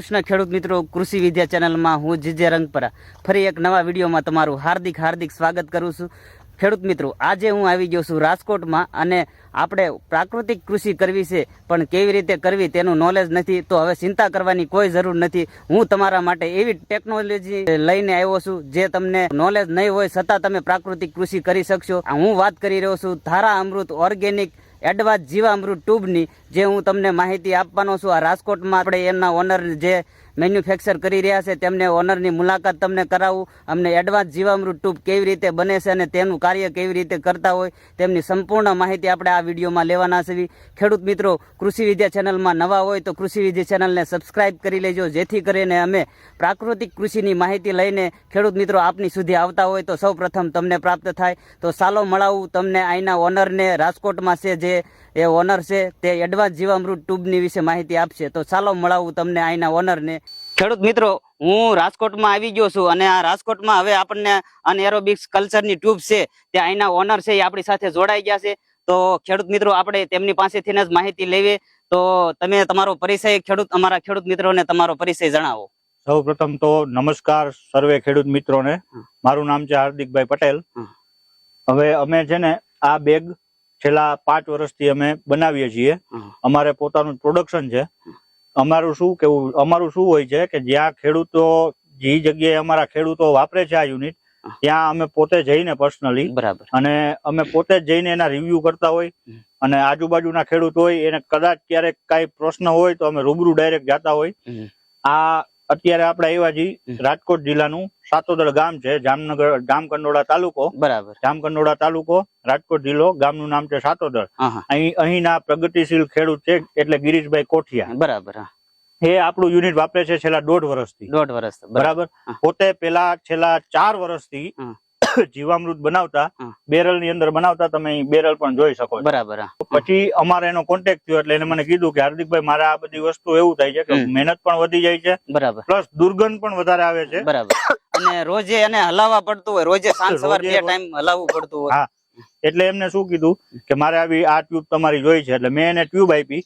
કૃષ્ણ ખેડૂત મિત્રો કૃષિ વિદ્યા ચેનલમાં હું જીજે રંગપરા. ફરી એક નવા વિડીયોમાં તમારું હાર્દિક હાર્દિક સ્વાગત કરું છું. ખેડૂત મિત્રો, આજે હું આવી ગયો છું રાજકોટમાં અને આપણે પ્રાકૃતિક કૃષિ કરવી છે, પણ કેવી રીતે કરવી તેનું નોલેજ નથી, તો હવે ચિંતા કરવાની કોઈ જરૂર નથી. હું તમારા માટે એવી ટેકનોલોજી લઈને આવ્યો છું, જે તમને નોલેજ નહીં હોય છતાં તમે પ્રાકૃતિક કૃષિ કરી શકશો. હું વાત કરી રહ્યો છું ધારા અમૃત ઓર્ગેનિક એડવાન્સ જીવામૃત ટ્યુબની જે હું તમને માહિતી આપવાનો છું, આ રાજકોટમાં આપણે એમના ઓનર જે મેન્યુફેક્ચર કરી રહ્યા છે, તેમને ઓનરની મુલાકાત તમને કરાવું. અમને એડવાન્સ જીવામૃત ટ્યુબ કેવી રીતે બને છે અને તેનું કાર્ય કેવી રીતે કરતા હોય, તેમની સંપૂર્ણ માહિતી આપણે આ વિડીયોમાં લેવાના છે. ખેડૂત મિત્રો, કૃષિ વિદ્યા ચેનલમાં નવા હોય તો કૃષિ વિદ્યા ચેનલને સબસ્ક્રાઇબ કરી લેજો, જેથી કરીને અમે પ્રાકૃતિક કૃષિની માહિતી લઈને ખેડૂત મિત્રો આપની સુધી આવતા હોય તો સૌ તમને પ્રાપ્ત થાય. તો સાલો મળાવું તમને અહીંના ઓનરને રાજકોટમાં છે જે એ ઓનર છે તે એડવાન્સ જીવામૃત ટ્યુબની વિશે માહિતી આપશે. તો ચાલો મળાવું તમને અહીંના ઓનરને ખેડૂત મિત્રો હું રાજકોટમાં આવી ગયો છું અને આ રાજકોટમાં હવે આપણને અનએરોબિક્સ કલ્ચરની ટ્યુબ છે તે અહીંના ઓનર છે એ આપણી સાથે જોડાઈ ગયા છે. તો ખેડૂત મિત્રો આપણે તેમની પાસેથી જ માહિતી લેવી. તો તમે તમારો પરિચય ખેડૂત અમારા ખેડૂત મિત્રોને તમારો પરિચય જણાવો. સૌ પ્રથમ તો નમસ્કાર સર્વે ખેડૂત મિત્રોને. મારું નામ છે હાર્દિકભાઈ પટેલ. હવે અમે છે ને આ બેગ છેલ્લા પાંચ વર્ષથી અમે બનાવીએ છીએ. અમારે પોતાનું પ્રોડક્શન છે. અમારું શું કેવું અમારું શું હોય છે કે જ્યાં ખેડૂતો જે જગ્યાએ અમારા ખેડૂતો વાપરે છે આ યુનિટ ત્યાં અમે પોતે જઈને પર્સનલી બરાબર. અને અમે પોતે જ જઈને એના રિવ્યુ કરતા હોય અને આજુબાજુના ખેડૂત હોય એને કદાચ ક્યારેક કાંઈ પ્રશ્ન હોય તો અમે રૂબરૂ ડાયરેક્ટ જાતા હોય. આ અત્યારે આપણે આવ્યા હમ. રાજકોટ જિલ્લાનું સાતોદર ગામ છે જામનગર જામકંડોળા તાલુકો. બરાબર. જામકંડોળા તાલુકો રાજકોટ જિલ્લો ગામનું નામ છે સાતોદર હા અહીં અહીંના પ્રગતિશીલ ખેડૂત છે એટલે ગિરીશભાઈ કોઠિયા. બરાબર હા. એ આપણું યુનિટ વાપરે છે છેલ્લા દોઢ વર્ષથી. દોઢ વર્ષ બરાબર. પોતે પેલા છેલ્લા ચાર વર્ષથી. જીવામૃત બનાવતા બેરલની અંદર બનાવતા તમે બેરલ પણ જોઈ શકો બરાબર પછી અમારે એનો કોન્ટેક્ટ થયો એટલે એને મને કીધું કે હાર્દિકભાઈ મારે આ બધી વસ્તુ એવું થાય છે કે મહેનત પણ વધી જાય છે બરાબર. પ્લસ દુર્ગંધ પણ વધારે આવે છે. બરાબર. અને રોજે એને હલાવવા પડતું હોય રોજે સાંજ સવાર બે ટાઈમ હલાવવું પડતું હોય. હા. એટલે એમને શું કીધું કે મારે આવી આ ટ્યુબ તમારી જોઈ છે. એટલે મેં એને ટ્યુબ આપી.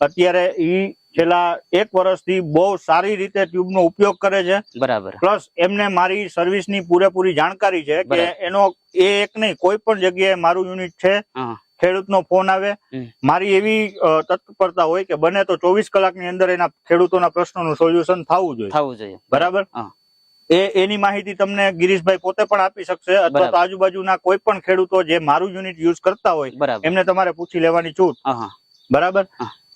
અત્યારે ઈ છેલ્લા એક વર્ષથી બહુ સારી રીતે ટ્યુબ નો ઉપયોગ કરે છે. બરાબર. પ્લસ એમને મારી સર્વિસની પૂરેપૂરી જાણકારી છે કે એનો એ એક નહીં કોઈ પણ જગ્યાએ મારું યુનિટ છે ખેડૂત ખેડૂતનો ફોન આવે. મારી એવી તત્પરતા હોય કે બને તો ચોવીસ કલાકની અંદર એના ખેડૂતોના પ્રશ્નોનું સોલ્યુશન થવું જોઈએ. થવું જોઈએ. બરાબર? એ એની માહિતી તમને ગિરીશભાઈ પોતે પણ આપી શકશે અથવા તો આજુબાજુના કોઈ પણ ખેડૂતો જે મારું યુનિટ યુઝ કરતા હોય એમને તમારે પૂછી લેવાની છૂટ. બરાબર.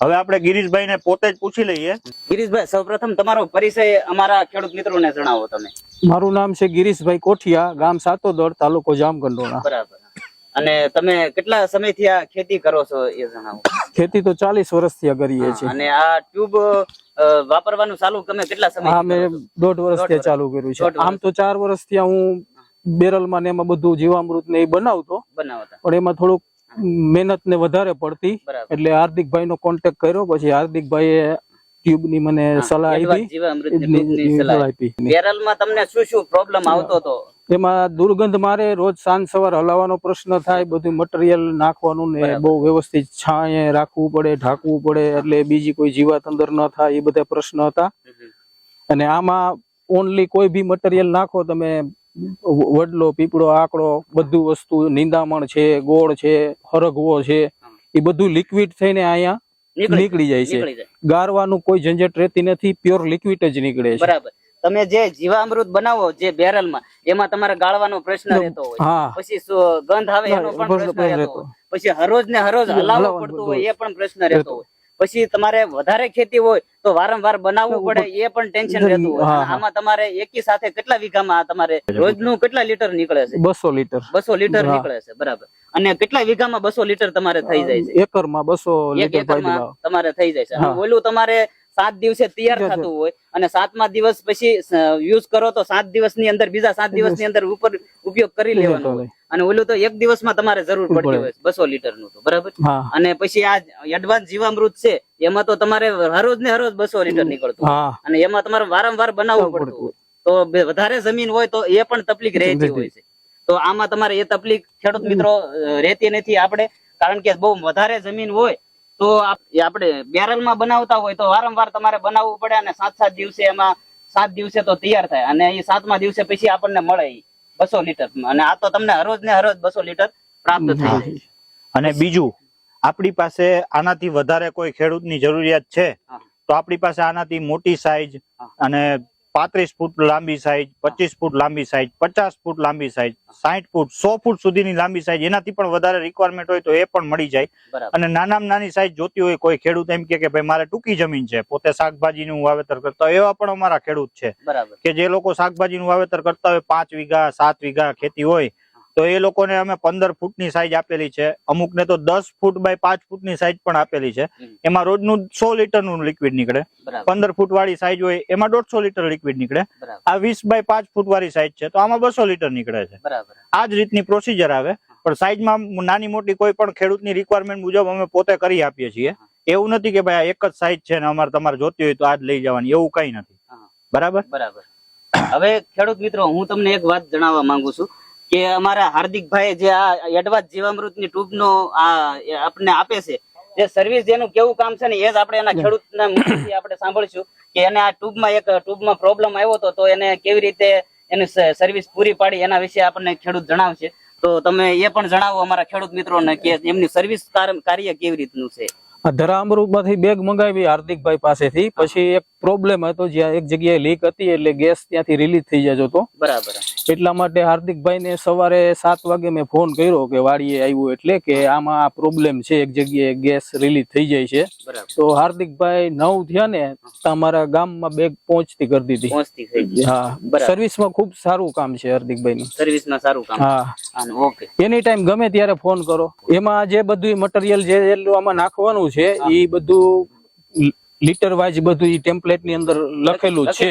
હવે આપણે ગિરીશભાઈ ને પોતે જ પૂછી લઈએ. ગિરીશભાઈ સૌપ્રથમ તમારો પરિચય અમારા ખેડૂત મિત્રોને જણાવો તમે. મારું નામ છે ગિરીશભાઈ કોઠિયા ગામ સાતોદર તાલુકો જામકંડોળા બરાબર. અને તમે કેટલા સમયથી આ ખેતી કરો છો એ જણાવો. ખેતી તો ચાલીસ વર્ષથી કરીએ છીએ. અને આ ટ્યુબ વાપરવાનું ચાલુ તમે કેટલા સમય હા મેં દોઢ વર્ષથી ચાલુ કર્યું છે. આમ તો ચાર વર્ષથી હું બેરલમાં ને એમાં બધું જીવામૃત ને એ બનાવતો. બનાવતા. પણ એમાં થોડુંક મહેનત ને વધારે પડતી. એટલે હાર્દિકભાઈ નો કોન્ટેક્ટ કર્યો પછી હાર્દિકભાઈ ટ્યુબની મને સલાહ આપી. આપી. તમને શું શું પ્રોબ્લેમ આવતો હતો? એમાં દુર્ગંધ મારે રોજ સાંજ સવાર હલાવવાનો પ્રશ્ન થાય બધું મટીરિયલ નાખવાનું ને બહુ વ્યવસ્થિત છાંયે રાખવું પડે ઢાંકવું પડે એટલે બીજી કોઈ જીવાત અંદર ન થાય એ બધા પ્રશ્ન હતા. અને આમાં ઓનલી કોઈ બી મટીરિયલ નાખો તમે વડલો પીપળો આકડો બધું વસ્તુ નિંદામણ છે ગોળ છે હરગવો છે એ બધું લિક્વિડ થઈને અહીંયા નીકળી જાય છે. ગારવાનું કોઈ ઝંઝટ રહેતી નથી પ્યોર લિક્વિડ જ નીકળે છે. બરાબર. તમે જે જીવામૃત બનાવો જે બેરલમાં એમાં તમારે ગાળવાનો પ્રશ્ન રહેતો હોય. પછી ગંધ આવે એનો પણ પ્રશ્ન રહેતો. હોય. પછી હરોજ ને હરોજ હલાવવો પડતો હોય એ પણ પ્રશ્ન રહેતો હોય. પછી તમારે વધારે ખેતી હોય તો વારંવાર બનાવવું પડે એ પણ ટેન્શન રહેતું હોય. આમાં તમારે એકી સાથે કેટલા વીઘામાં તમારે રોજનું કેટલા લીટર નીકળે છે? બસો લીટર. બસો લીટર નીકળે છે બરાબર. અને કેટલા વીઘામાં બસો લીટર તમારે થઈ જાય છે? એકરમાં બસો લીટર તમારે થઈ જાય છે. ઓલું તમારે સાત દિવસે તૈયાર થતું હોય અને સાતમા દિવસ પછી યુઝ કરો તો સાત દિવસની અંદર બીજા સાત દિવસની અંદર ઉપર ઉપયોગ કરી લેવાનો હોય. અને ઓલું તો એક દિવસમાં તમારે જરૂર પડતી હોય. બસો લીટરનું તો બરાબર? અને પછી આ એડવાન્સ જીવામૃત છે એમાં તો તમારે હરોજ ને હરોજ બસો લીટર નીકળતું અને એમાં તમારે વારંવાર બનાવવું પડતું હોય. તો વધારે જમીન હોય તો એ પણ તકલીફ રહેતી હોય છે. તો આમાં તમારે એ તકલીફ ખેડૂત મિત્રો રહેતી નથી આપણે કારણ કે બહુ વધારે જમીન હોય તો આપણે બેરલમાં બનાવતા હોય તો વારંવાર તમારે બનાવવું પડે અને સાત સાત દિવસે એમાં સાત દિવસે તો તૈયાર થાય. અને એ સાતમા દિવસે પછી આપણને મળે બસો લીટર. અને આ તો તમને હરોજ ને હરોજ બસો લીટર પ્રાપ્ત થાય. અને બીજું આપણી પાસે આનાથી વધારે કોઈ ખેડૂતની જરૂરિયાત છે? તો આપણી પાસે આનાથી મોટી સાઈઝ અને પાંત્રીસ ફૂટ લાંબી સાઈઝ પચીસ ફૂટ લાંબી સાઈઝ પચાસ ફૂટ લાંબી સાઈઝ સાઠ ફૂટ સો ફૂટ સુધીની લાંબી સાઈઝ એનાથી પણ વધારે રિક્વાયરમેન્ટ હોય તો એ પણ મળી જાય. અને નાનામાં નાની સાઈઝ જોતી હોય કોઈ ખેડૂત એમ કે ભાઈ મારે ટૂંકી જમીન છે પોતે શાકભાજીનું વાવેતર કરતા હોય. એવા પણ અમારા ખેડૂત છે કે જે લોકો શાકભાજીનું વાવેતર કરતા હોય પાંચ વીઘા સાત વીઘા ખેતી હોય તો એ લોકોને અમે પંદર ફૂટની સાઈઝ આપેલી છે. અમુકને તો દસ ફૂટ બાય પાંચ ફૂટની સાઈઝ પણ આપેલી છે. એમાં રોજનું સો લીટરનું લિક્વિડ નીકળે. પંદર ફૂટ વાળી સાઈઝ હોય એમાં દોઢસો લીટર લિક્વિડ નીકળે. આ વીસ બાય પાંચ ફૂટ વાળી સાઈઝ છે તો આમાં બસો લીટર નીકળે છે. આ જ રીતની પ્રોસિજર આવે. પણ સાઈઝમાં નાની મોટી કોઈ પણ ખેડૂતની રિક્વાયરમેન્ટ મુજબ અમે પોતે કરી આપીએ છીએ. એવું નથી કે ભાઈ આ એક જ સાઈઝ છે ને અમારે તમારે જોતી હોય તો આ જ લઈ જવાની એવું કઈ નથી. બરાબર? બરાબર. હવે ખેડૂત મિત્રો હું તમને એક વાત જણાવવા માંગુ છું. કે અમારા હાર્દિકભાઈ જે આ એડવાન્સ જીવામૃતની ટ્યુબનો આ એ આપણને આપે છે જે સર્વિસ જેનું કેવું કામ છે ને એ જ આપણે એના ખેડૂતના મુખથી આપણે સાંભળશું કે એને આ ટ્યુબમાં એક ટ્યુબમાં પ્રોબ્લેમ આવ્યો હતો તો એને કેવી રીતે એની સર્વિસ પૂરી પાડી એના વિશે આપણને ખેડૂત જણાવશે. તો તમે એ પણ જણાવો અમારા ખેડૂત મિત્રોને કે એમની સર્વિસ કાર્ય કેવી રીતનું છે? આ ધરા અમૃતમાંથી બેગ મંગાવી હાર્દિકભાઈ પાસેથી પછી એક પ્રોબ્લેમ હતો જ્યાં એક જગ્યાએ લીક હતી એટલે ગેસ ત્યાંથી રિલીઝ થઈ જતો હતો બરાબર. એટલા માટે હાર્દિકભાઈ ને સવારે સાત વાગે મેં ફોન કર્યો કે વાડીએ આવ્યું એટલે કે આમાં આ પ્રોબ્લેમ છે એક જગ્યાએ ગેસ રિલીઝ થઈ જાય છે. તો હાર્દિકભાઈ નવ થયા ને તમારા ગામમાં બેગ પહોંચતી કરી દીધી. પહોંચતી થઈ ગઈ. હા. સર્વિસમાં ખૂબ સારું કામ છે હાર્દિકભાઈ નું સર્વિસમાં સારું કામ. હા. ઓકે એની ટાઈમ ગમે ત્યારે ફોન કરો. એમાં જે બધું મટીરિયલ જે આમાં નાખવાનું છે એ બધું લીટર વાઇઝ બધું એ ટેમ્પલેટની અંદર લખેલું છે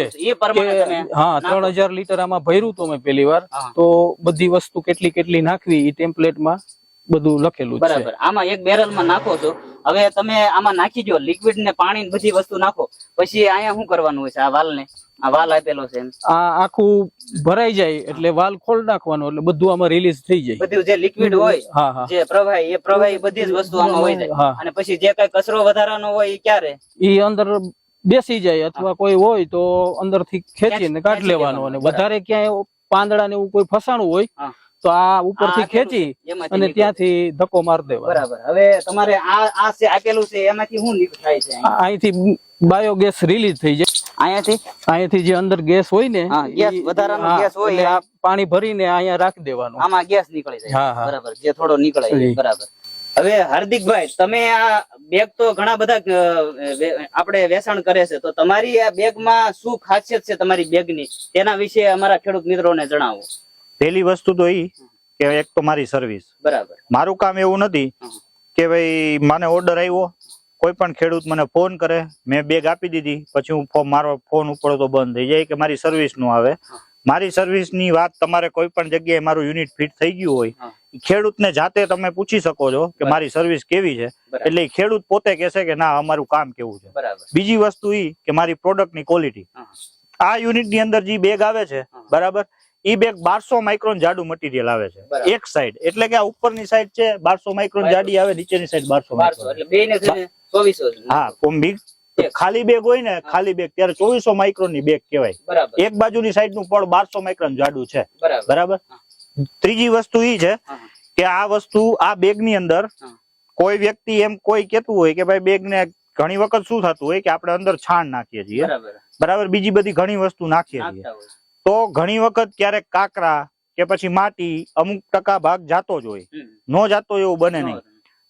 હા ત્રણ હજાર લીટર આમાં ભર્યું હતું મેં પેલી વાર. તો બધી વસ્તુ કેટલી કેટલી નાખવી એ ટેમ્પલેટમાં? બધું લખેલું છે. બરાબર. આમાં એક બેરલમાં નાખો છો. હવે તમે આમાં નાખી દો લિક્વિડ ને પાણી ને બધી વસ્તુ નાખો. પછી અહીંયા શું કરવાનું હોય છે? આ વાલ ને આ વાલ આપેલો છે આ આખું ભરાઈ જાય એટલે વાલ ખોલ નાખવાનો એટલે બધું આમાં રિલીઝ થઈ જાય. બધું જે લિક્વિડ હોય જે પ્રવાહી એ પ્રવાહી બધી જ વસ્તુ આમાં હોય જાય. અને પછી જે કઈ કચરો વધારાનો હોય એ ક્યારે? એ અંદર બેસી જાય અથવા કોઈ હોય તો અંદરથી ખેંચીને કાઢ ખેંચી લેવાનો અને વધારે ક્યાંય પાંદડા ને એવું કોઈ ફસાણું હોય. તો આ ઉપરથી ખેંચી અને ત્યાંથી ધક્કો માર દેવાનો. બરાબર. હવે તમારે આ આ જે આપેલું છે એમાંથી શું થાય છે અહીંથી બાયોગેસ રિલીઝ થઈ જાય. અહીંયાથી? અહીંયાથી જે અંદર ગેસ હોય ને ગેસ, વધારાનો ગેસ હોય પાણી ભરીને અહીંયા રાખી દેવાનું. આમાં ગેસ નીકળી જાય. બરાબર જે થોડો નીકળે બરાબર. હવે હાર્દિકભાઈ તમે આ બેગ તો ઘણા બધા આપડે આપણે વેચાણ કરે છે તો તમારી આ બેગમાં શું ખાસિયત છે તમારી બેગની તેના વિશે અમારા ખેડૂત મિત્રોને જણાવો. પહેલી વસ્તુ તો ઈ કે એક તો મારી સર્વિસ બરાબર. મારું કામ એવું નથી કે ભાઈ મને ઓર્ડર આવ્યો કોઈ પણ ખેડૂત મને ફોન કરે મેં બેગ આપી દીધી પછી હું મારો ફોન ઉપડો તો બંધ થઈ જાય કે મારી સર્વિસનું આવે. મારી સર્વિસની વાત તમારે કોઈ પણ જગ્યાએ મારું યુનિટ ફિટ થઈ ગયું હોય. ખેડૂતને જાતે તમે પૂછી શકો છો કે મારી સર્વિસ કેવી છે. એટલે ખેડૂત પોતે કહેશે કે ના અમારું કામ કેવું છે. બીજી વસ્તુ ઈ કે મારી પ્રોડક્ટની ક્વોલિટી આ યુનિટની અંદર જે બેગ આવે છે બરાબર? ઈ બેગ બારસો માઇક્રોન જાડું મટીરિયલ આવે છે. એક સાઈડ એટલે કે આ ઉપરની સાઈડ છે બારસો માઇક્રોન જાડી આવે નીચેની સાઈડ બારસો માઇક્રોન. હા કોમ ખાલી બેગ હોય ને ખાલી બેગ ત્યારે ચોવીસો માઇક્રોનની બેગ કહેવાય. એક બાજુની સાઈડનું પડ બારસો માઇક્રોન જાડું છે. બરાબર. ત્રીજી વસ્તુ ઈ છે કે આ વસ્તુ આ બેગની અંદર કોઈ વ્યક્તિ એમ કોઈ કેતું હોય કે ભાઈ બેગ ને ઘણી વખત શું થતું હોય કે આપણે અંદર છાણ નાખીએ છીએ. બરાબર. બીજી બધી ઘણી વસ્તુ નાખીએ છીએ. તો ઘણી વખત ક્યારેક કાકરા કે પછી માટી અમુક ટકા ભાગ જાતો જ હોય. નો જાતો એવું બને નહીં.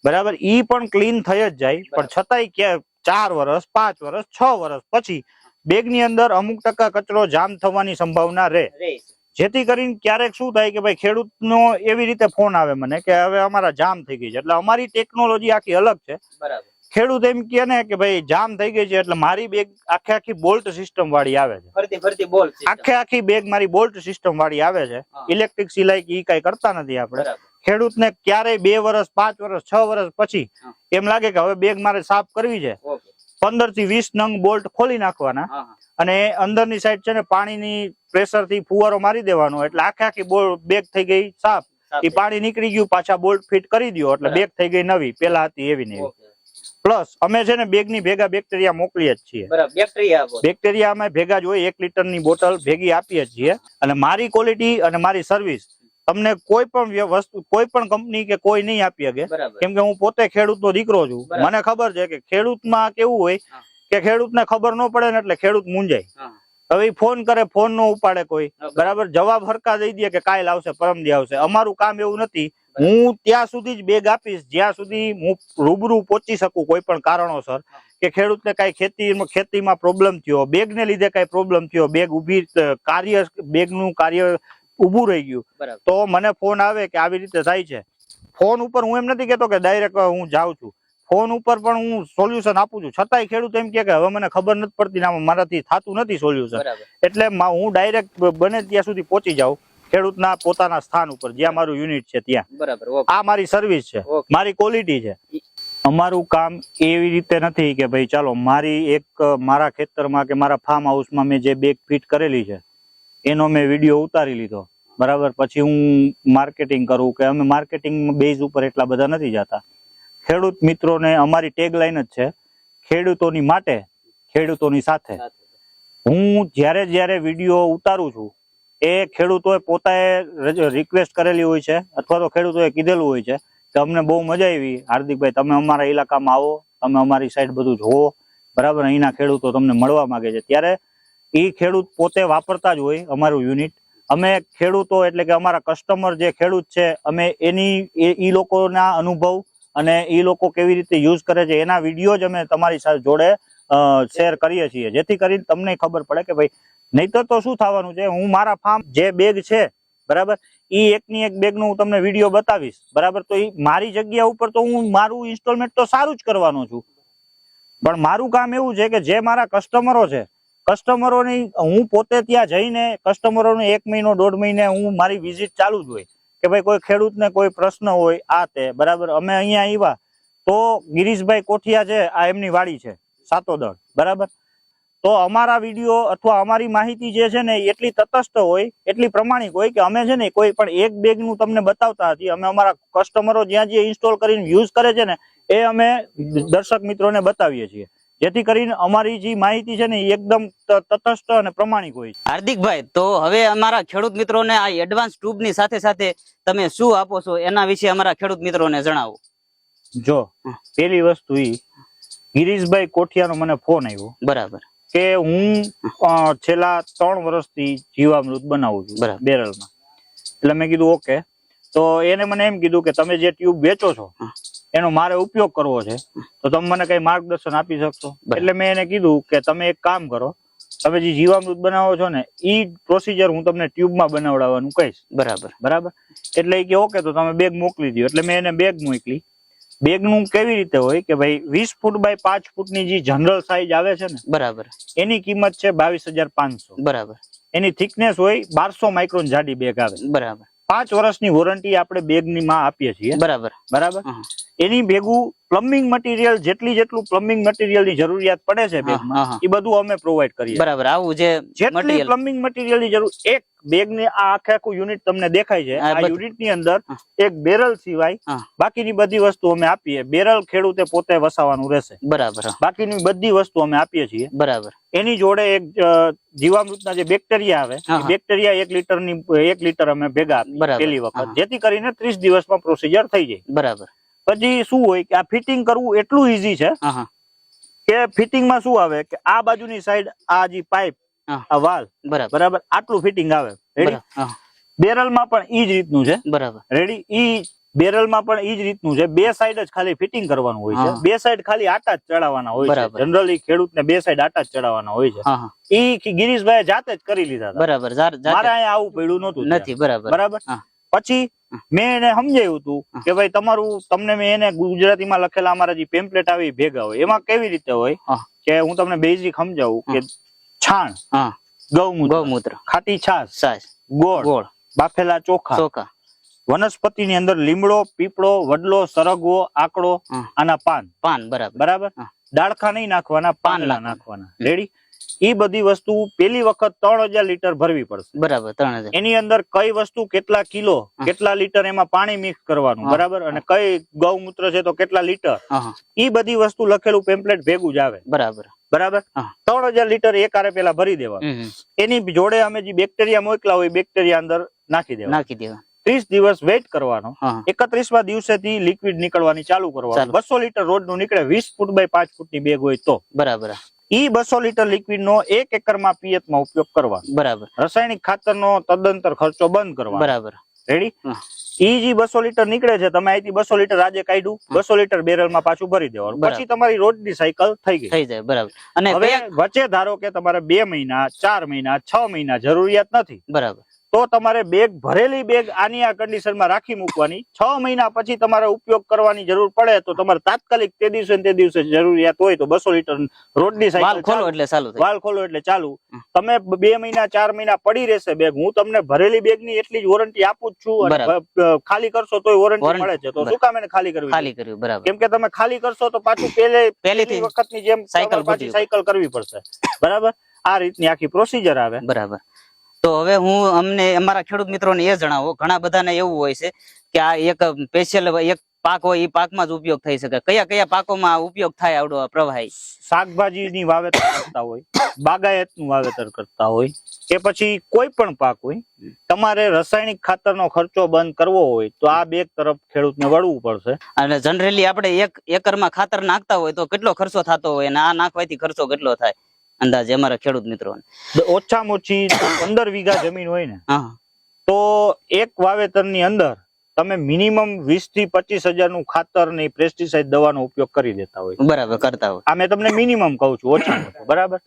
બરાબર? ઈ પણ ક્લીન થઈ જ જાય. પણ છતાંય કે ચાર વર્ષ પાંચ વર્ષ છ વર્ષ પછી બેગની અંદર અમુક ટકા કચરો જામ થવાની સંભાવના રહે. રહે જેથી કરીને ક્યારેક શું થાય કે ભાઈ ખેડૂતનો એવી રીતે ફોન આવે મને કે હવે અમારા જામ થઈ ગઈ છે. એટલે અમારી ટેકનોલોજી આખી અલગ છે. બરાબર. ખેડૂત એમ કે ને કે ભાઈ જામ થઈ ગઈ છે એટલે મારી બેગ આખે આખી બોલ્ટ સિસ્ટમ વાળી આવે છે. ફરતી ફરતી બોલ આખે આખી બેગ મારી બોલ્ટ સિસ્ટમ વાળી આવે છે. ઇલેક્ટ્રિક સિલાઈ કે ઈ કઈ કરતા નથી આપણે. ખેડૂતને ક્યારેય બે વર્ષ પાંચ વર્ષ છ વર્ષ પછી એમ લાગે કે હવે બેગ મારે સાફ કરવી છે. પંદરથી વીસ નંગ બોલ્ટ ખોલી નાખવાના અને અંદરની સાઈડ છે ને પાણીની પ્રેશરથી ફુવારો મારી દેવાનો એટલે આખે આખી બેગ થઈ ગઈ સાફ. એ પાણી નીકળી ગયું પાછા બોલ્ટ ફિટ કરી દો એટલે બેગ થઈ ગઈ નવી. પેલા હતી એવી ને એવી. ઓકે. પ્લસ અમે છે ને બેગની ભેગા બેક્ટેરિયા મોકલીએ જ છીએ. બેક્ટેરિયા અમે ભેગા જ હોય એક લીટરની બોટલ ભેગી આપીએ જ છીએ. અને મારી ક્વોલિટી અને મારી સર્વિસ તમને કોઈ પણ વસ્તુ કોઈ પણ કંપની કે કોઈ નહીં આપી શકે. કેમ કે હું પોતે ખેડૂતનો દીકરો છું. મને ખબર છે કે ખેડૂતમાં કેવું હોય કે ખેડૂતને ખબર ન પડે ને એટલે ખેડૂત મૂંઝાય. હવે ફોન કરે ફોન નો ઉપાડે કોઈ. બરાબર. જવાબ હરકા દઈ દે કે કાલ આવશે પરમ દી આવશે અમારું કામ એવું નથી. હું ત્યાં સુધી જ બેગ આપીશ જ્યાં સુધી હું રૂબરૂ પહોંચી શકું કોઈ પણ કારણોસર કે ખેડૂતને કઈ ખેતી ખેતીમાં પ્રોબ્લેમ થયો બેગને લીધે કઈ પ્રોબ્લેમ થયો બેગ ઊભી કાર્ય બેગનું કાર્ય ઊભું રહી ગયું. તો મને ફોન આવે કે આવી રીતે થાય છે. ફોન ઉપર હું એમ નથી કેતો કે ડાયરેક્ટ હું જાઉં છું. ફોન ઉપર પણ હું સોલ્યુશન આપું છું. છતાંય ખેડૂત એમ કે હવે મને ખબર નથી પડતી ને મારાથી થતું નથી સોલ્યુશન એટલે હું ડાયરેક્ટ બને ત્યાં સુધી પહોંચી જાઉં. ખેડૂતના પોતાના સ્થાન ઉપર જ્યાં મારું યુનિટ છે ત્યાં. બરાબર આ મારી સર્વિસ છે. મારી ક્વોલિટી છે. અમારું કામ એવી રીતે નથી કે ભાઈ ચાલો મારી એક મારા ખેતરમાં કે મારા ફાર્મ હાઉસમાં મેં જે બેગ ફિટ કરેલી છે એનો મેં વીડિયો ઉતારી લીધો. બરાબર? પછી હું માર્કેટિંગ કરું કે અમે માર્કેટિંગ બેઝ ઉપર એટલા બધા નથી જતા. ખેડૂત મિત્રોને અમારી ટેગલાઈન જ છે ખેડૂતોની માટે ખેડૂતોની સાથે. હું જ્યારે જ્યારે વીડિયો ઉતારું છું એ ખેડૂતોએ પોતાએ રિક્વેસ્ટ કરેલી હોય છે, અથવા તો ખેડૂતોએ કીધેલું હોય છે કે અમને બહુ મજા આવી. હાર્દિકભાઈ, તમે અમારા ઇલાકામાં આવો, તમે અમારી સાઈડ બધું જોવો બરાબર? અહીંના ખેડૂતો તમને મળવા માગે છે. ત્યારે એ ખેડૂત પોતે વાપરતા જ હોય અમારું યુનિટ અમે ખેડૂતો એટલે કે અમારા કસ્ટમર જે ખેડૂત છે, અમે એની, એ લોકોના અનુભવ અને એ લોકો કેવી રીતે યુઝ કરે છે, એના વીડિયો જ અમે તમારી સાથે જોડે શેર કરીએ છીએ. જેથી કરીને તમને ખબર પડે કે ભાઈ નહીતર તો શું થવાનું છે? હું મારા ફાર્મ જે બેગ છે, બરાબર? એ એકની એક બેગનું હું તમને વીડિયો બતાવીશ, બરાબર? તો એ મારી જગ્યા ઉપર તો હું મારું ઇન્સ્ટોલમેન્ટ તો સારું જ કરવાનો છું. પણ મારું કામ એવું છે કે જે મારા કસ્ટમરો છે કસ્ટમરોની હું પોતે ત્યાં જઈને કસ્ટમરોને એક મહિનો, દોઢ મહિને હું મારી વિઝિટ ચાલુ જ હોય. કે ભાઈ કોઈ ખેડૂતને કોઈ પ્રશ્ન હોય, આ તે, બરાબર? અમે અહીંયા આવ્યા તો ગિરીશભાઈ કોઠિયા છે, આ એમની વાડી છે સાતો દળ બરાબર? તો અમારા વીડિયો અથવા અમારી માહિતી જે છે ને એટલી તટસ્થ હોય એટલી પ્રમાણિક હોય કે અમે છે ને કોઈ પણ એક બેગનું તમને બતાવતા હતી અમે અમારા કસ્ટમરો જ્યાં જે ઇન્સ્ટોલ કરીને યુઝ કરે છે ને એ અમે દર્શક મિત્રોને બતાવીએ છીએ. જેથી કરીને અમારી જે માહિતી છે ને એકદમ તટસ્થ અને પ્રમાણિક હોય છે. હાર્દિકભાઈ તો હવે અમારા ખેડૂત મિત્રોને આ એડવાન્સ ટ્યુબની સાથે સાથે તમે શું આપો છો? એના વિશે અમારા ખેડૂત મિત્રોને જણાવો. જો પેલી વસ્તુ ઈ ગિરીશભાઈ કોઠિયાનો મને ફોન આવ્યો. બરાબર. કે હું છેલ્લા ત્રણ વર્ષથી જીવામૃત બનાવું છું. બેરલમાં. એટલે મેં કીધું ઓકે. તો એને મને એમ કીધું કે તમે જે ટ્યુબ વેચો છો એનો મારે ઉપયોગ કરવો છે તો તમે મને કઈ માર્ગદર્શન આપી શકશો? એટલે મેં એને કીધું કે તમે એક કામ કરો તમે જે જીવામૃત બનાવો છો ને એ પ્રોસીજર હું તમને ટ્યુબમાં બનાવડાવવાનું કહીશ. બરાબર. બરાબર? એટલે એ કે ઓકે તો તમે બેગ મોકલી દો એટલે મેં એને બેગ મોકલી. બેગનું કેવી રીતે હોય કે ભાઈ વીસ ફૂટ બાય પાંચ ફૂટની જે જનરલ સાઈઝ આવે છે ને બરાબર. એની કિંમત છે બાવીસ હજાર પાંચસો. બરાબર. એની થિકનેસ હોય બારસો માઇક્રોન જાડી બેગ આવે. બરાબર. પાંચ વર્ષની વોરંટી આપણે બેગની માં આપીએ છીએ. બરાબર. બરાબર? એની ભેગું પ્લમ્બિંગ મટીરિયલ જેટલી જેટલું પ્લમ્બિંગ મટીરિયલની જરૂરિયાત પડે છે બેગમાં એ બધું અમે પ્રોવાઈડ કરીએ. બરાબર. આવું જે જેટલી પ્લમ્બિંગ મટીરિયલની જરૂર એક બેગની આ આખે આખું યુનિટ તમને દેખાય છે આ બધું. યુનિટની અંદર એક બેરલ સિવાય. બાકીની બધી વસ્તુ અમે આપીએ બેરલ ખેડૂતે પોતે વસાવાનું રહેશે બરાબર બાકીની બધી વસ્તુ અમે આપીએ છીએ બરાબર એની જોડે એક જીવામૃતના જે બેક્ટેરિયા આવે. બેક્ટેરિયા એક લીટરની એક લીટર અમે ભેગા. પેલી વખત જેથી કરીને ત્રીસ દિવસમાં પ્રોસીજર થઈ જાય બરાબર પછી શું હોય કે આ ફિટિંગ કરવું એટલું ઈઝી છે કે ફિટિંગમાં શું આવે કે આ બાજુની સાઈડ આ જે પાઇપ. આ વાલ. બરાબર. બરાબર? આટલું ફિટિંગ આવે. રેડી બેરલમાં પણ ઈ જ રીતનું છે. બરાબર. રેડી ઈ બેરલમાં પણ ઈ જ રીતનું છે. બે સાઈડ જ ખાલી ફિટિંગ કરવાનું હોય છે. બે સાઈડ ખાલી આટા જ ચડાવવાના હોય છે. જનરલી ખેડૂતને બે સાઈડ આટા જ ચડાવવાના હોય છે. ઈ ગિરીશભાઈ જાતે જ કરી લીધા બરાબર મારે અહીંયા આવું પડ્યું નતું નથી બરાબર. બરાબર? પછી મેં એને સમજાવ્યું હતું કે ભાઈ તમારું તમને મેં એને ગુજરાતીમાં લખેલા અમારા જે પેમ્પલેટ આવી ભેગા હોય. એમાં કેવી રીતે હોય કે હું તમને બેઝિક સમજાવું કે છાણ હા. ગૌમૂત્ર ગૌમૂત્ર. ખાટી છાશ છાશ. ગોળ ગોળ. બાફેલા ચોખા ચોખા. વનસ્પતિની અંદર લીમડો પીપળો વડલો સરગવો આકડો આના પાન. પાન બરાબર. બરાબર? દાળખા નહીં નાખવાના પાન. નાખવાના. રેડી ઈ બધી વસ્તુ પેલી વખત ત્રણ હજાર લીટર ભરવી પડશે. બરાબર ત્રણ એની અંદર કઈ વસ્તુ કેટલા કિલો કેટલા લીટર એમાં પાણી મિક્સ કરવાનું બરાબર? અને કઈ ગૌમૂત્ર છે તો કેટલા લીટર? હા બધી વસ્તુ લખેલું પેમ્પલેટ ભેગું જ આવે. બરાબર. બરાબર? ત્રણ હજાર લીટર એક આરે પેલા ભરી હમ. એની જોડે અમે જે બેક્ટેરિયા મોકલા હોય બેક્ટેરિયા અંદર નાખી દેવા નાખી દેવા ત્રીસ દિવસ વેઇટ કરવાનો. એકત્રીસમાં એકત્રીસમાં દિવસેથી લિક્વિડ નીકળવાની ચાલુ કરવાનું. બસો લીટર રોડનું નીકળે વીસ ફૂટ બાય પાંચ ફૂટની બેગ હોય તો. બરાબર. ઈ બસો લીટર લિક્વિડ નો એક એકરમાં પિયતમાં ઉપયોગ કરવા બરાબર. રાસાયણિક ખાતર નો તદંતર ખર્ચો બંધ કરવા બરાબર. રેડી ઈ જે બસો લીટર નીકળે છે તમે અહીંથી બસો લીટર આજે કાઢ્યું બસો લીટર બેરલમાં પાછું ભરી દેવાનું. પછી તમારી રોજની સાયકલ થઈ ગઈ. થઈ જાય બરાબર. અને હવે વચ્ચે ધારો કે તમારે બે મહિના ચાર મહિના છ મહિના જરૂરિયાત નથી. બરાબર. તો તમારે બેગ ભરેલી બેગ આની આ કન્ડિશનમાં રાખી મૂકવાની. છ મહિના પછી તમારે ઉપયોગ કરવાની જરૂર પડે તો તમારે તાત્કાલિક તે દિવસે તે દિવસે જરૂરિયાત હોય તો બસો લીટર રોડની સાયકલ ખોલો એટલે ચાલુ વાલ ખોલો એટલે ચાલુ. તમે બે મહિના ચાર મહિના પડી રહેશે બેગ હું તમને ભરેલી બેગની એટલી જ વોરંટી આપું જ છું ખાલી કરશો તોય વોરંટી મળે છે. તો શું કામ એને ખાલી કરવી ખાલી કર્યું બરાબર. કેમ કે તમે ખાલી કરશો તો પાછું પેલે પહેલેથી પેલી વખતની જેમ સાયકલ પાછી સાયકલ કરવી પડશે. બરાબર? આ રીતની આખી પ્રોસીજર આવે. બરાબર. તો હવે હું અમને અમારા ખેડૂત મિત્રોને એ જણાવો ઘણા બધાને એવું હોય છે કે આ એક સ્પેશિયલ એક પાક હોય એ પાકમાં જ ઉપયોગ થઈ શકે. કયા કયા પાકોમાં આ ઉપયોગ થાય આવડો પ્રવાહી? શાકભાજીની વાવેતર કરતા હોય બાગાયતનું વાવેતર કરતા હોય કે પછી કોઈ પણ પાક હોય તમારે રાસાયણિક ખાતરનો ખર્ચો બંધ કરવો હોય તો આ બે તરફ ખેડૂતને વળવું પડશે. અને જનરલી આપણે એક એકરમાં ખાતર નાખતા હોય તો કેટલો ખર્ચો થતો હોય અને આ નાખવાથી ખર્ચો કેટલો થાય? અંદાજે અમારા ખેડૂત મિત્રોને. ઓછામાં ઓછી પંદર વીઘા જમીન હોય ને તો એક વાવેતરની અંદર તમે મિનિમમ વીસથી પચીસ હજારનું ખાતર ને પેસ્ટિસાઇડ દવાનો ઉપયોગ કરી દેતા હોય. બરાબર કરતા હોય. આ મેં તમને મિનિમમ કહું છું ઓછું બરાબર.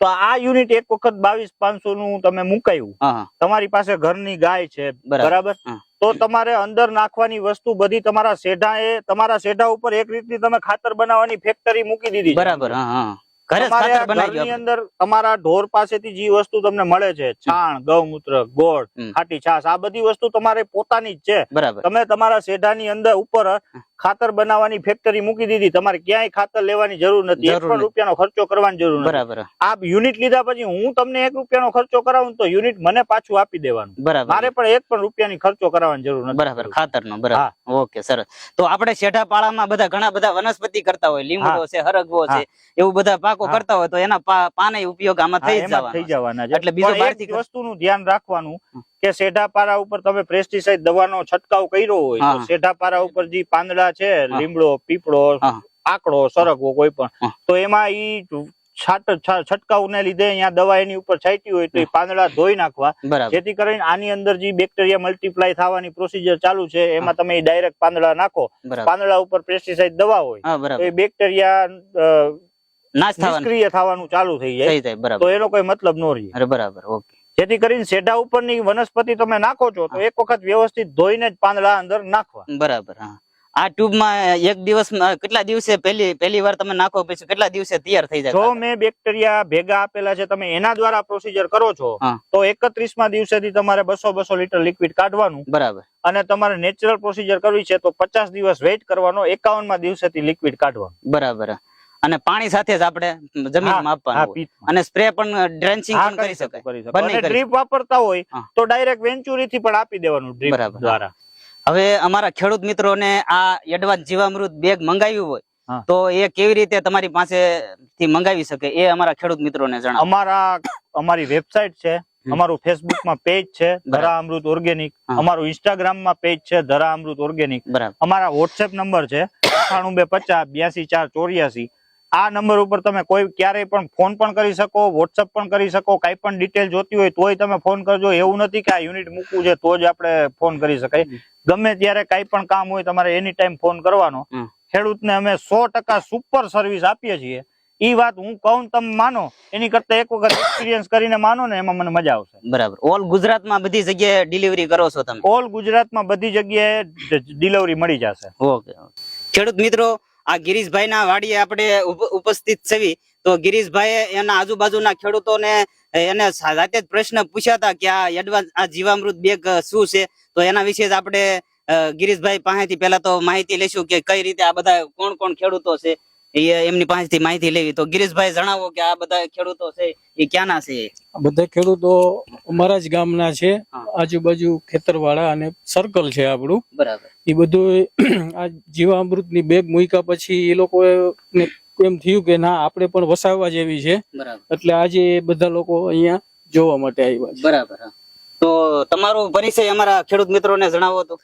તો આ યુનિટ એક વખત બાવીસ પાંચસો નું તમે મુકાયું. તમારી પાસે ઘરની ગાય છે બરાબર. તો તમારે અંદર નાખવાની વસ્તુ બધી તમારા સેઢા એ તમારા સેઢા ઉપર એક રીતની તમે ખાતર બનાવવાની ફેક્ટરી મૂકી દીધી બરાબર અંદર તમારા ઢોર પાસેથી જે વસ્તુ તમને મળે છે છાણ ગૌમૂત્ર ગોળ. ખાટી છાશ આ બધી વસ્તુ તમારે પોતાની જ છે. તમે તમારા સેઢાની અંદર ઉપર ખાતર બનાવવાની ફેક્ટરી મૂકી દીધી. તમારે ક્યાંય ખાતર લેવાની જરૂર નથી. એક પણ રૂપિયાનો ખર્ચો કરવાની જરૂર બરાબર. આ યુનિટ લીધા પછી હું તમને એક રૂપિયાનો ખર્ચો કરાવું તો યુનિટ મને પાછું આપી દેવાનું. બરાબર. મારે પણ એક પણ રૂપિયાની ખર્ચો કરાવવાની જરૂર નથી. બરાબર. ખાતરનો બરાબર. ઓકે સરસ. તો આપણે શેઠાપાળામાં બધા ઘણા બધા વનસ્પતિ કરતા હોય. લીમડો છે હરગવો છે એવું બધા પાકો કરતા હોય તો એના પાને ઉપયોગ આમાં થઈ જવાના એટલે બીજો બહારથી વસ્તુનું ધ્યાન રાખવાનું કે સેઢાપારા ઉપર તમે પ્રેસ્ટિસાઇડ દવાનો છંટકાવ કર્યો હોય તો સેઢાપારા ઉપર જે પાંદડા છે લીમડો પીપળો આકડો સરગવો કોઈ પણ તો એમાં ઈ છાટ છા- છંટકાવને લીધે અહીંયા દવા એની ઉપર છાંટી હોય તો એ પાંદડા ધોઈ નાખવા. જેથી કરીને આની અંદર જે બેક્ટેરિયા મલ્ટીપ્લાય થવાની પ્રોસીજર ચાલુ છે એમાં તમે ડાયરેક્ટ પાંદડા નાખો. પાંદડા ઉપર પેસ્ટિસાઇડ દવા હોય તો એ બેક્ટેરિયા નિષ્ક્રિય થવાનું ચાલુ થઈ જાય. તો એનો કોઈ મતલબ ન રહે. બરાબર ઓકે. જેથી કરીને સેઢા ઉપરની વનસ્પતિ તમે નાખો છો તો એક વખત વ્યવસ્થિત ધોઈને જ પાંદડા અંદર નાખવા. બરાબર આ ટ્યુબમાં એક દિવસ કેટલા દિવસે પહેલી પહેલી વાર તમે નાખો પછી કેટલા દિવસે તૈયાર થઈ જાય જો? મેં બેક્ટેરિયા ભેગા આપેલા છે તમે એના દ્વારા પ્રોસીજર કરો છો તો એકત્રીસમાં દિવસેથી તમારે બસો બસો લીટર લિક્વિડ કાઢવાનું. બરાબર. અને તમારે નેચરલ પ્રોસીજર કરવી છે તો પચાસ દિવસ વેઇટ કરવાનો એકાવનમાં દિવસેથી લિક્વિડ કાઢવાનું. બરાબર અને પાણી સાથે જ આપણે જમીનમાં આપવાનું અને સ્પ્રે પણ ડ્રેન્ચિંગ પણ કરી શકાય. બંને ડ્રીપ વાપરતા હોય તો ડાયરેક્ટ વેન્ચુરી થી પણ આપી દેવાનું ડ્રીપ દ્વારા. હવે અમારા ખેડૂત મિત્રોને આ એડવાન્સ જીવામૃત બેગ મંગાવ્યું હોય તો એ કેવી રીતે તમારી પાસે થી મંગાવી શકે એ અમારા ખેડૂત મિત્રોને જણાવો. અમારા અમારી વેબસાઇટ છે અમારું ફેસબુકમાં પેજ છે ધરા અમૃત ઓર્ગેનિક. અમારું ઇન્સ્ટાગ્રામમાં પેજ છે ધરા અમૃત ઓર્ગેનિક. અમારા વોટ્સએપ નંબર છે અઠાણું બે પચાસ બ્યાસી ચાર ચોર્યાસી. આ નંબર ઉપર તમે કોઈ ક્યારેય પણ ફોન પણ કરી શકો વોટ્સઅપ પણ કરી શકો કાંઈ પણ ડિટેલ જોતી હોય તોય તમે ફોન કરજો. એવું નથી કે આ યુનિટ મૂકવું છે તો જ આપણે ફોન કરી શકાય. ગમે ત્યારે કાંઈ પણ કામ હોય તમારે એની ટાઈમ ફોન કરવાનો. ખેડૂતને અમે સો ટકા સુપર સર્વિસ આપીએ છીએ. ઈ વાત હું કહું તમે માનો. એની કરતા એક વખત એક્સપિરિયન્સ કરીને માનો ને એમાં મને મજા આવશે. બરાબર. ઓલ ગુજરાતમાં બધી જગ્યાએ ડિલિવરી કરો છો તમે? ઓલ ગુજરાતમાં બધી જગ્યાએ ડિલિવરી મળી જશે. ઓકે. ખેડૂત મિત્રો આ ગિરીશભાઈના વાડીએ આપણે ઉપ- ઉપસ્થિત છવી. તો ગિરીશભાઈ એના આજુબાજુના ખેડૂતોને એને જાતે જ પ્રશ્ન પૂછ્યા હતા કે આ એડવાન્સ આ જીવામૃત બેગ શું છે? તો એના વિશે જ આપણે ગિરીશભાઈ પાસેથી પહેલા તો માહિતી લેશું કે કઈ રીતે આ બધા કોણ કોણ ખેડૂતો છે? એમની પાસેથી માહિતી લેવી. તો ગિરીશભાઈ જણાવો કે આ બધા ખેડૂતો છે એ ક્યાંના છે? બધા ખેડૂતો અમારા જ ગામના છે. આજુબાજુ ખેતરવાળા અને સર્કલ છે આપણું. બરાબર. એ બધું આ જીવામૃતની બેગ મૂક્યા પછી એ લોકો એમ થયું કે ના આપણે પણ વસાવવા જેવી છે. એટલે આજે બધા લોકો અહીંયા જોવા માટે આવ્યા બરાબર તો તમારો પરિચય અમારા ખેડૂત મિત્રોને જણાવો તો.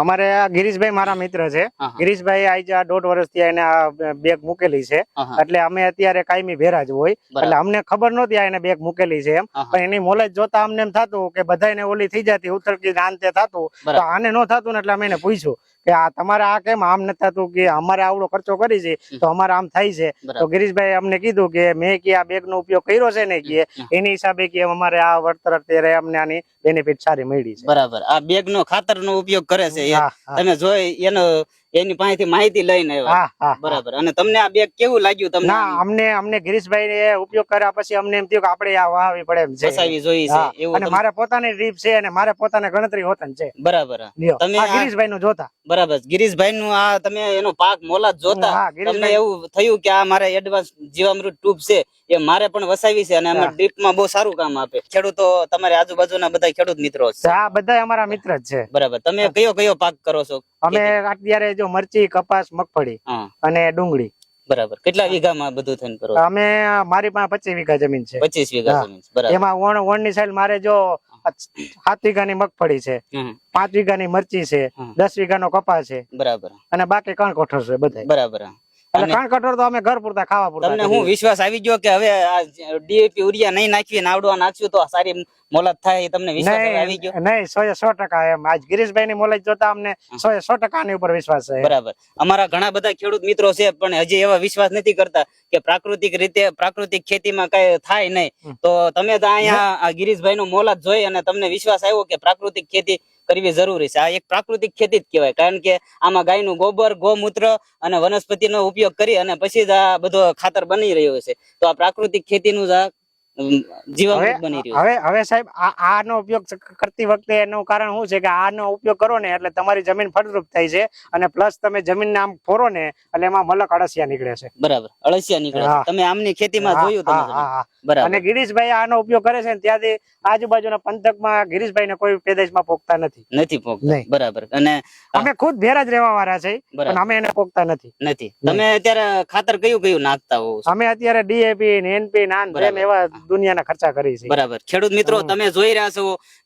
અમારે આ ગિરીશભાઈ મારા મિત્ર છે. ગિરીશભાઈ આજે આ દોઢ વર્ષથી એને આ બેગ મૂકેલી છે. એટલે અમે અત્યારે કાયમી ભેરા જ હોય. એટલે અમને ખબર નહોતી આ એને બેગ મૂકેલી છે એમ. પણ એની મોલેજ જોતા અમને એમ થતું કે બધાને ઓલી થઈ જતી ઉથલકી આંતે થતું. તો આને ન થતું ને એટલે અમે એને પૂછ્યું. કે આ તમારે આ કેમ આમ નથી થતું કે અમારે આવડો ખર્ચો કરી છે તો અમારે આમ થાય છે. તો ગિરીશભાઈ અમને કીધું કે મેં કે આ બેગ નો ઉપયોગ કર્યો છે ને કે એની હિસાબે કે અમારે આ વળતર અત્યારે અમને આની બેનિફિટ સારી મળી છે. બરાબર. આ બેગ નો ખાતર નો ઉપયોગ કરે છે. તમે જોઈ એનો એની પાસેથી માહિતી લઈને આવ્યા. બરાબર. અને તમને આ બેગ કેવું લાગ્યું તમને? અમને અમને ગિરીશભાઈ ઉપયોગ કર્યા પછી અમને એમ થયું કે આપણે આ વાવી પડે એમ છે. વસાવી જોઈ છે એવું અને તમને- મારે પોતાની રીપ છે અને મારે પોતાને ગણતરી હોતન છે. બરાબર. તમે ગિરીશભાઈ નું જોતા. બરાબર. ગિરીશભાઈ નું આ તમે એનો પાક મોલાદ જોતા? તમને એવું થયું કે આ મારે એડવાન્સ જીવામૃત ટ્યુબ છે એ મારે પણ વસાવી છે અને અમે આમાં ડ્રીપમાં બહુ સારું કામ આપે. ખેડૂતો તમારે આજુબાજુના બધા ખેડૂત મિત્રો છે. આ બધા અમારા મિત્ર જ છે. બરાબર. તમે કયો કયો પાક કરો છો? અમે અત્યારે જો મરચી કપાસ મગફળી અને ડુંગળી. બરાબર. કેટલા વીઘામાં બધું થઈને કરો અમે મારી પાસે પચીસ વીઘા જમીન છે. પચીસ વીઘા જમીન બરાબર. એમાં વણ વણની સાઈડ મારે જો સાત વીઘાની મગફળી છે પાંચ પાંચ વીઘાની મરચી છે દસ વીઘા નો કપાસ છે બરાબર. અને બાકી કણ કોઠર છે બધા બરાબર. એટલે કણ કઠોળ તો અમે ઘર પૂરતા ખાવા પૂરતા તમને હું વિશ્વાસ આવી ગયો કે હવે આ ડીએપી ઉરિયા નહીં નાખવી નાવડો નાખશું તો સારી મોલત થાય તમને વિશ્વાસ આવી ગયો? નહીં સો એ સો ટકા એમ. આજ ગિરીશભાઈ ની મોલત જોતા અમને સો એ સો ટકા ની ઉપર વિશ્વાસ છે બરાબર. અમારા ઘણા બધા ખેડૂત મિત્રો છે પણ હજી એવા વિશ્વાસ નથી કરતા કે પ્રાકૃતિક રીતે પ્રાકૃતિક ખેતીમાં કઈ થાય નહીં. તો તમે તો અહીંયા ગિરીશભાઈ નું મોલત જોઈ અને તમને વિશ્વાસ આવ્યો કે પ્રાકૃતિક ખેતી કરવી જરૂરી છે. આ એક પ્રાકૃતિક ખેતી જ કહેવાય. કારણ કે આમાં ગાયનું ગોબર, ગૌમૂત્ર અને વનસ્પતિનો ઉપયોગ કરી અને પછી જ આ બધો ખાતર બની રહ્યો છે. તો આ પ્રાકૃતિક ખેતીનું જ આ જીવામૃત બની રહ્યું હવે હવે સાહેબ આનો ઉપયોગ કરતી વખતે એનું કારણ શું છે કે આનો ઉપયોગ કરો ને એટલે તમારી જમીન ફળદ્રુપ થાય છે અને પ્લસ તમે જમીન આમ ફોરો ને એટલે એમાં મલક અળસિયા નીકળે છે. બરાબર અળસિયા નીકળે છે. તમે આમની ખેતીમાં જોયું તમે હા, જમીન. હા, હા. બરાબર. અને ગિરીશભાઈ આનો ઉપયોગ કરે છે ત્યાંથી આજુબાજુના પંથકમાં ગિરીશભાઈ ને કોઈ પેદાશમાં પોગતા નથી. નથી પોકતા બરાબર. અને અમે ખુદ ભેરા જ રહેવા વાળા છે પણ અમે એને પોગતા નથી. નથી. તમે અત્યારે ખાતર કયું કયું નાખતા હોવ અમે અત્યારે ડીએપી ને એનપી નાન. એવા દુનિયાના ખર્ચા કરી છે. બરાબર. ખેડૂત મિત્રો તમે જોઈ રહ્યા છો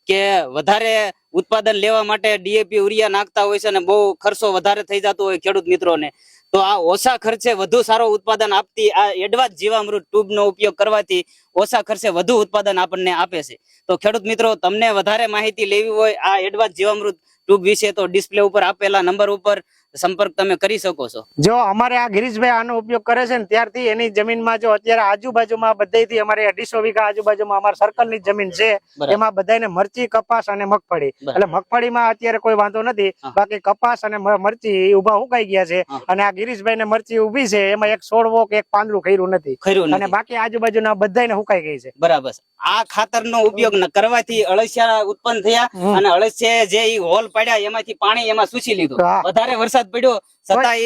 કે વધારે ઉત્પાદન લેવા માટે ડીએપી યુરિયા નાખતા હોય છે અને બહુ ખર્ચો વધારે થઈ જતો હોય ખેડૂત મિત્રોને. તો આ ઓછા ખર્ચે વધુ સારો ઉત્પાદન આપતી આ એડવાન્સ જીવામૃત ટ્યુબ નો ઉપયોગ કરવાથી ઓછા ખર્ચે વધુ ઉત્પાદન આપણને આપે છે. તો ખેડૂત મિત્રો તમને વધારે માહિતી લેવી હોય આ એડવાન્સ જીવામૃત ટ્યુબ વિશે તો ડિસ્પ્લે ઉપર આપેલા નંબર ઉપર સંપર્ક તમે કરી શકો છો. જો અમારે આ ગિરીશભાઈ આનો ઉપયોગ કરે છે ને ત્યારથી એની જમીનમાં જો અત્યારે આજુબાજુમાં બધાથી અમારે અઢીસો વીઘા આજુબાજુમાં અમારા સર્કલની જમીન છે એમાં બધાને મરચી કપાસ અને મગફળી. એટલે મગફળીમાં અત્યારે કોઈ વાંધો નથી બાકી કપાસ અને મરચી ઊભા ઉગાઈ ગયા છે અને આ ગિરીશભાઈ ને મરચી ઊભી છે એમાં એક છોડવો કે એક પાંદડું ખર્યું નથી. અને બાકી આજુબાજુના બધાને હુકાઈ ગઈ છે. બરાબર. આ ખાતરનો ઉપયોગ કરવાથી અળસિયા ઉત્પન્ન થયા અને અળસિયા જે હોલ પાડ્યા એમાંથી પાણી એમાં સૂચી લીધું. વધારે વરસાદ પડ્યો. છતાં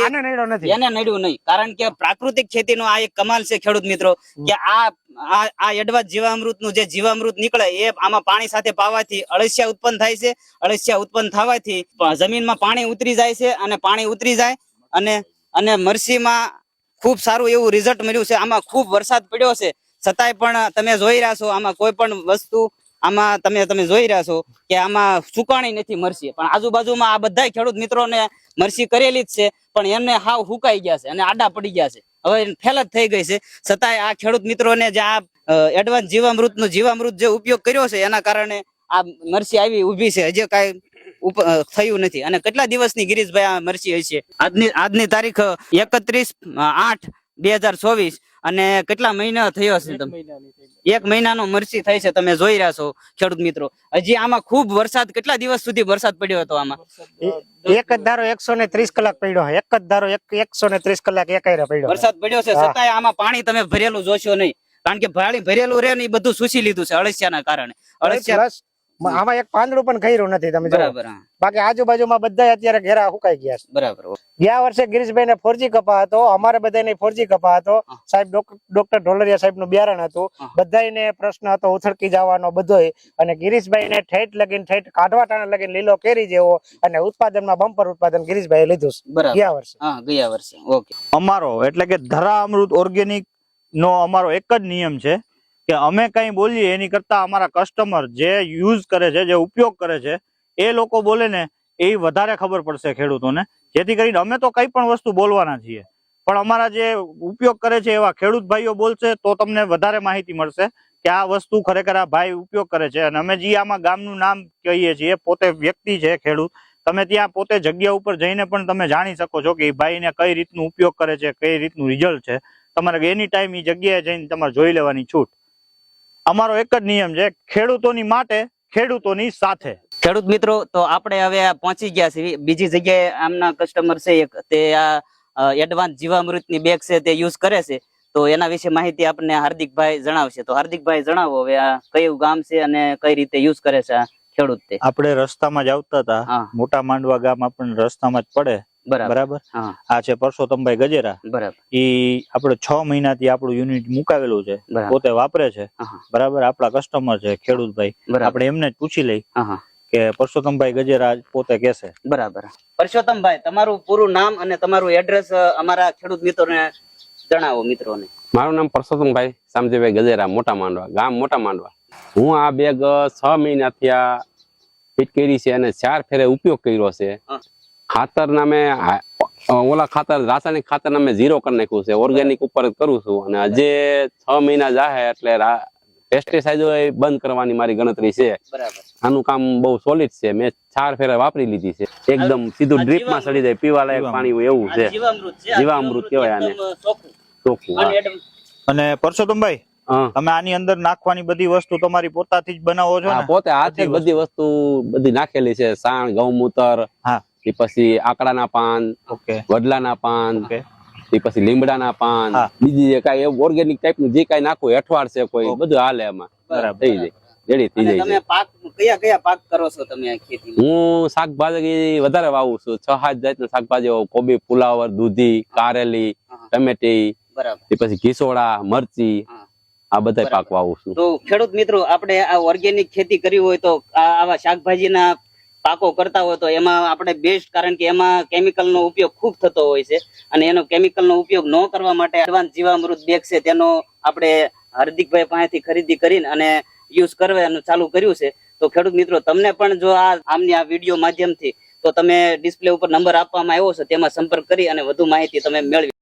એને નડ્યું નહીં. કારણ કે પ્રાકૃતિક ખેતીનો આ એક કમાલ છે ખેડૂત મિત્રો કે આ આ આ એડવાન્સ જીવામૃતનું જે જીવામૃત નીકળે એ આમાં પાણી સાથે પાવાથી અળસિયા ઉત્પન્ન થાય છે. અળસિયા ઉત્પન્ન થવાથી જમીનમાં પાણી ઉતરી જાય છે અને પાણી ઉતરી જાય અને અને મરસીમાં ખૂબ સારું એવું રિઝલ્ટ મળ્યું છે. આમાં ખૂબ વરસાદ પડ્યો છે. છતાંય પણ તમે જોઈ રહ્યા છો આમાં કોઈ પણ વસ્તુ આમાં તમે તમે જોઈ રહ્યા છો કે આમાં સુકાણી નથી મરસી. પણ આજુબાજુમાં આ બધા ખેડૂત મિત્રોને મરસી કરેલી જ છે, પણ એમને હાવ હુકાઈ ગયા છે અને આડા પડી ગયા છે. હવે ફેલ જ થઈ ગઈ છે. છતાંય આ ખેડૂત મિત્રોને જે આ એડવાન્સ જીવામૃતનું જીવામૃત જે ઉપયોગ કર્યો છે, એના કારણે આ મરસી આવી ઊભી છે. હજી કાંઈ થયું નથી. અને કેટલા દિવસની ગિરીશભાઈ આ મરસી હશે? આજની આજની તારીખ એકત્રીસ આઠ બે હજાર ચોવીસ. અને કેટલા મહિના થયો હશે તમે? એક મહિનાનો મરસી થઈ છે તમે જોઈ રહ્યા છો ખેડૂત મિત્રો. હજી આમાં ખૂબ વરસાદ કેટલા દિવસ સુધી વરસાદ પડ્યો હતો આમાં? એક જ ધારો એકસો ને ત્રીસ કલાક પડ્યો એક જ ધારો એક એકસો ને ત્રીસ કલાક એક પડ્યો વરસાદ પડ્યો છે. છતાંય આમાં પાણી તમે ભરેલું જોશો નહીં. કારણ કે પાણી ભરેલું રહે ને એ બધું સૂસી લીધું છે અળસિયાના કારણે. અળસિયા આમાં એક પાંદડું પણ ખર્યું નથી તમે બરાબર બાકી આજુબાજુમાં બધા અત્યારે ઘેરા હુકાઈ ગયા છે. બરાબર ગયા વર્ષે ગિરીશભાઈ ને ફોરજી કપા હતો અમારે બધાને ફોરજી કપા હતો. સાહેબ ડોક્ટર ઢોલરિયા સાહેબનું બિયારણ હતું. બધાને પ્રશ્ન હતો ઉથળકી જવાનો બધોય. અને ગિરીશભાઈ ને ઠેઠ લગીને ઠેઠ કાઢવા ટાણા લગીન લીલો કેરી જેવો અને ઉત્પાદનમાં બમ્પર ઉત્પાદન ગિરીશભાઈ લીધું છે. ગયા વર્ષે. હા ગયા વર્ષે. ઓકે. અમારો એટલે કે ધરા અમૃત ઓર્ગેનિક નો અમારો એક જ નિયમ છે. કે અમે કઈ બોલીએ, એની કરતા અમારા કસ્ટમર જે યુઝ કરે છે, જે ઉપયોગ કરે છે, એ લોકો બોલે ને, એ વધારે ખબર પડશે ખેડૂતોને. જેથી કરીને અમે તો કઈ પણ વસ્તુ બોલવાના છીએ. પણ અમારા જે ઉપયોગ કરે છે, એવા ખેડૂત ભાઈઓ બોલશે, તો તમને વધારે માહિતી મળશે કે આ વસ્તુ ખરેખર આ ભાઈ ઉપયોગ કરે છે. અને અમે જે આમાં ગામનું નામ કહીએ છીએ પોતે વ્યક્તિ છે ખેડૂત. તમે ત્યાં પોતે જગ્યા ઉપર જઈને પણ તમે જાણી શકો છો કે એ ભાઈને કઈ રીતનું ઉપયોગ કરે છે, કઈ રીતનું રિઝલ્ટ છે. તમારે એની ટાઈમ એ જગ્યાએ જઈને તમારે જોઈ લેવાની છૂટ. અમારો એક જ નિયમ છે ખેડૂતોની માટે ખેડૂતોની સાથે. ખેડૂત મિત્રો તો આપણે હવે પહોંચી ગયા છીએ. બીજી જગ્યાએ આમના કસ્ટમર છે એક તે આ એડવાન્સ જીવામૃતની બેગ છે તે યુઝ કરે છે. તો એના વિશે માહિતી આપણને હાર્દિકભાઈ જણાવશે. તો હાર્દિકભાઈ જણાવો હવે આ કયું ગામ છે અને કઈ રીતે યુઝ કરે છે આ ખેડૂત આપણે રસ્તામાં જ આવતા હતા. મોટા માંડવા ગામ આપણને રસ્તામાં જ પડે. બરાબર. બરાબર? આ છે પરસોત્તમભાઈ ગજેરા. બરાબર. ઈ આપણે છ મહિનાથી આપણું યુનિટ મુકાવેલું છે. પોતે વાપરે છે. બરાબર? આપણા કસ્ટમર છે ખેડૂતભાઈ. આપણે એમને જ પૂછી લઈ હા હા. કે પરસોત્તમભાઈ ગજેરા પોતે કેસે બરાબર. પરસોત્તમભાઈ તમારું પૂરું નામ અને તમારું એડ્રેસ અમારા ખેડૂત મિત્રોને જણાવો મિત્રોને. મારું નામ પરસોત્તમભાઈ સામજીભાઈ ગજેરા મોટા માંડવા ગામ મોટા માંડવા. હું આ બેગ છ મહિનાથી આ ફિટ કરી છે અને ચાર ફેરે ઉપયોગ કર્યો છે. ખાતર નામે મેં ઓલા ખાતર રાસાયણિક ખાતર નામે ઝીરો કરી નાખ્યું છે. ઓર્ગેનિક ઉપર જ કરું છું. અને હજે છ મહિના જાહે એટલે પેસ્ટિસાઇડ બંધ કરવાની મારી ગણતરી છે. આનું કામ બહુ સોલિડ છે. મેં ચાર ફેરા વાપરી લીધી છે. એકદમ સીધું ડ્રીપમાં સડી જાય. પીવા લાયક પાણી હોય એવું છે. જીવામૃત છે. કહેવાય આને. ચોખ્ખું. અને પરસોત્તમભાઈ તમે આની અંદર નાખવાની બધી વસ્તુ તમારી પોતાથી જ બનાવો છો પોતે હાથે બધી બધી વસ્તુ બધી નાખેલી છે. સાણ ગૌમૂત્ર હા. તે પછી આકડાના પાન ઓકે. વડલાના પાન તે પછી લીમડાના પાન બીજી જે કાંઈ એવું ઓર્ગેનિક ટાઈપનું જે કાંઈ નાખો અઠવાડ છે કોઈ બધું હાલે એમાં. બરાબર. થઈ જાય. રેડી થઈ જાય તમે પાક કયા કયા પાક કરો છો તમે આ ખેતીમાં? હું શાકભાજી વધારે વાવું છું. છ સાત જાતના શાકભાજી વાવું. કોબી ફુલાવર દૂધી કારેલી ટમેટી બરાબર. પછી ઘીસોડા મરચી આ બધા પાક વાવું છું. તો ખેડૂત મિત્રો આપણે આ ઓર્ગેનિક ખેતી કરવી હોય તો આવા શાકભાજીના પાકો કરતા હોય તો એમાં આપણે બેસ્ટ કારણ કે એમાં કેમિકલ નો ઉપયોગ ખૂબ થતો હોય છે. અને એનો કેમિકલ નો ઉપયોગ ન કરવા માટે એડવાન્સ જીવામૃત બેગ છે તેનો આપણે હાર્દિકભાઈ પાસેથી ખરીદી કરીને અને યુઝ કરવાનું ચાલુ કર્યું છે. તો ખેડૂત મિત્રો, તમને પણ જો આ આમની આ વીડિયો માધ્યમથી તો તમે ડિસ્પ્લે ઉપર નંબર આપવામાં આવ્યો છે, તેમાં સંપર્ક કરી અને વધુ માહિતી તમે મેળવી